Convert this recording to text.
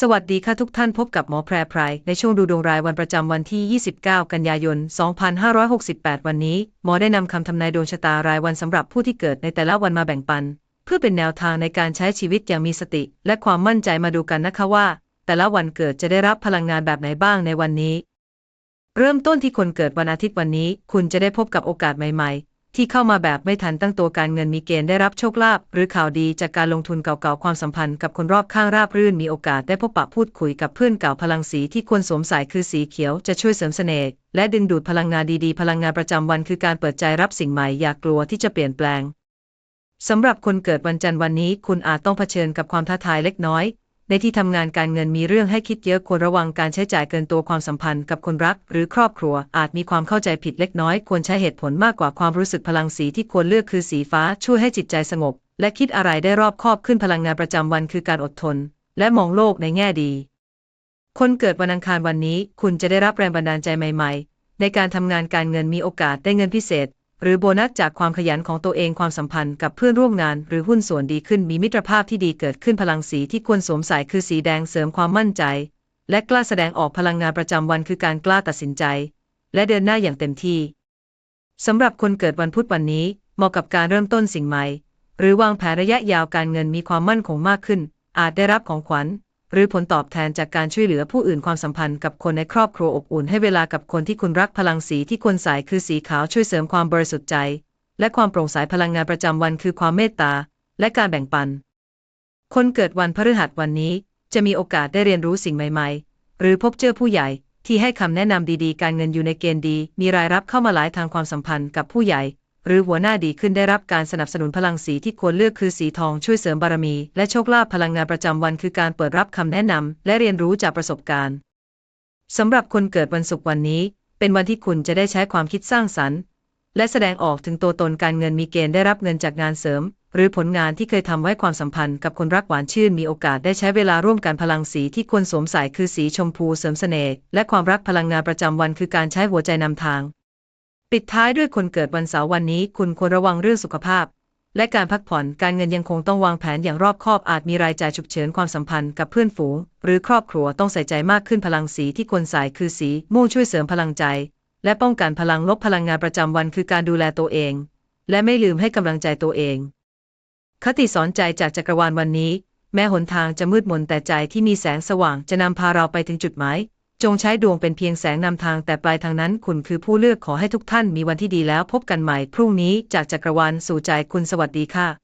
สวัสดีค่ะทุกท่านพบกับหมอแพรไพรในช่วงดูดวงรายวันประจำวันที่ 29 กันยายน 2568 วันนี้ หมอได้นำคำทำนายดวงชะตารายวันสำหรับผู้ที่เกิดในแต่ละวันมาแบ่งปัน เพื่อเป็นแนวทางในการใช้ชีวิตอย่างมีสติ และความมั่นใจมาดูกันนะคะว่า แต่ละวันเกิดจะได้รับพลังงานแบบไหนบ้างในวันนี้ เริ่มต้นที่คนเกิดวันอาทิตย์วันนี้ คุณจะได้พบกับโอกาสใหม่ ๆ ที่เข้ามาแบบไม่ทันตั้งตัวการเงินมีเกณฑ์ได้รับโชคลาภหรือข่าวดีจากการลงทุนเก่าๆความสัมพันธ์กับคนรอบข้างราบรื่นมีโอกาสได้พบปะพูดคุยกับเพื่อนเก่าพลังสีที่ควรสวมใส่คือสีเขียวจะช่วยเสริมเสน่ห์และดึงดูดพลังงานดีๆ พลังงานประจำวันคือการเปิดใจรับสิ่งใหม่อย่ากลัวที่จะเปลี่ยนแปลงสำหรับคนเกิดวันจันทร์วันนี้ คุณอาจต้องเผชิญกับความท้าทายเล็กน้อย ในที่ทำงานการเงินมีเรื่องให้คิดเยอะควรระวังการใช้จ่ายเกินตัวความสัมพันธ์กับคนรัก หรือครอบครัว อาจมีความเข้าใจผิดเล็กน้อย ควรใช้เหตุผลมากกว่าความรู้สึกพลังสีที่ควรเลือกคือสีฟ้า ช่วยให้จิตใจสงบ และคิดอะไรได้รอบคอบขึ้นพลังงานประจำวันคือการอดทน และมองโลกในแง่ดี คนเกิดวันอังคารวันนี้ คุณจะได้รับแรงบันดาลใจใหม่ ๆ ในการทำงานการเงินมีโอกาสได้เงินพิเศษ หรือโบนัสจากความขยันของตัวเองความสัมพันธ์กับเพื่อนร่วมงาน หรือหุ้นส่วนดีขึ้นมีมิตรภาพที่ดีเกิดขึ้นพลังสีที่ควรสวมใส่คือสีแดงเสริมความมั่นใจ และกล้าแสดงออกพลังงานประจำวันคือการกล้าตัดสินใจ และเดินหน้าอย่างเต็มที่สำหรับคนเกิดวันพุธวันนี้เหมาะกับการเริ่มต้นสิ่งใหม่ หรือวางแผนระยะยาวการเงินมีความมั่นคงมากขึ้น อาจได้รับของขวัญ หรือผลตอบแทนจากการช่วยเหลือผู้อื่นความสัมพันธ์กับคนในครอบครัวอบอุ่นให้เวลากับคนที่คุณรักพลังสีที่ควรใส่คือสีขาวช่วยเสริมความบริสุทธิ์ใจ และความโปร่งใสพลังงานประจำวันคือความเมตตา และการแบ่งปัน คนเกิดวันพฤหัสวันนี้ จะมีโอกาสได้เรียนรู้สิ่งใหม่ๆ หรือพบเจอผู้ใหญ่ที่ให้คำแนะนำดีๆ การเงินอยู่ในเกณฑ์ดี มีรายรับเข้ามาหลายทางความสัมพันธ์กับผู้ใหญ่ หรือหัวหน้าดีขึ้นได้รับการสนับสนุนพลังสีที่ควรเลือกคือสีทองช่วยเสริมบารมี และโชคลาภพลังงานประจำวันคือการเปิดรับคำแนะนำและเรียนรู้จากประสบการณ์สำหรับคนเกิดวันศุกร์วันนี้ เป็นวันที่คุณจะได้ใช้ความคิดสร้างสรรค์ และแสดงออกถึงตัวตนการเงินมีเกณฑ์ได้รับเงินจากงานเสริม หรือผลงานที่เคยทำไว้ความสัมพันธ์กับคนรักหวานชื่นมีโอกาสได้ใช้เวลาร่วมกันพลังสีที่ควรสวมใส่คือสีชมพูเสริมเสน่ห์และความรักพลังงานประจำวันคือการใช้หัวใจนำทาง ปิดท้ายด้วยคนเกิดวันเสาร์วันนี้ คุณควรระวังเรื่องสุขภาพ และการพักผ่อนการเงินยังคงต้องวางแผนอย่างรอบคอบอาจมีรายจ่ายฉุกเฉินความสัมพันธ์กับเพื่อนฝูง หรือครอบครัวต้องใส่ใจมากขึ้นพลังสีที่ควรใส่คือสีม่วงช่วยเสริมพลังใจ และป้องกันพลังลบพลังงานประจำวันคือการดูแลตัวเอง และไม่ลืมให้กำลังใจตัวเอง คติสอนใจจากจักรวาลวันนี้ แม้หนทางจะมืดมนแต่ใจที่มีแสงสว่างจะนำพาเราไปถึงจุดหมาย จงใช้ดวงเป็นเพียงแสงนำทางแต่ปลายทางนั้นคุณคือผู้เลือกขอให้ทุกท่านมีวันที่ดีแล้วพบกันใหม่พรุ่งนี้จากจักรวาลสู่ใจคุณสวัสดีค่ะ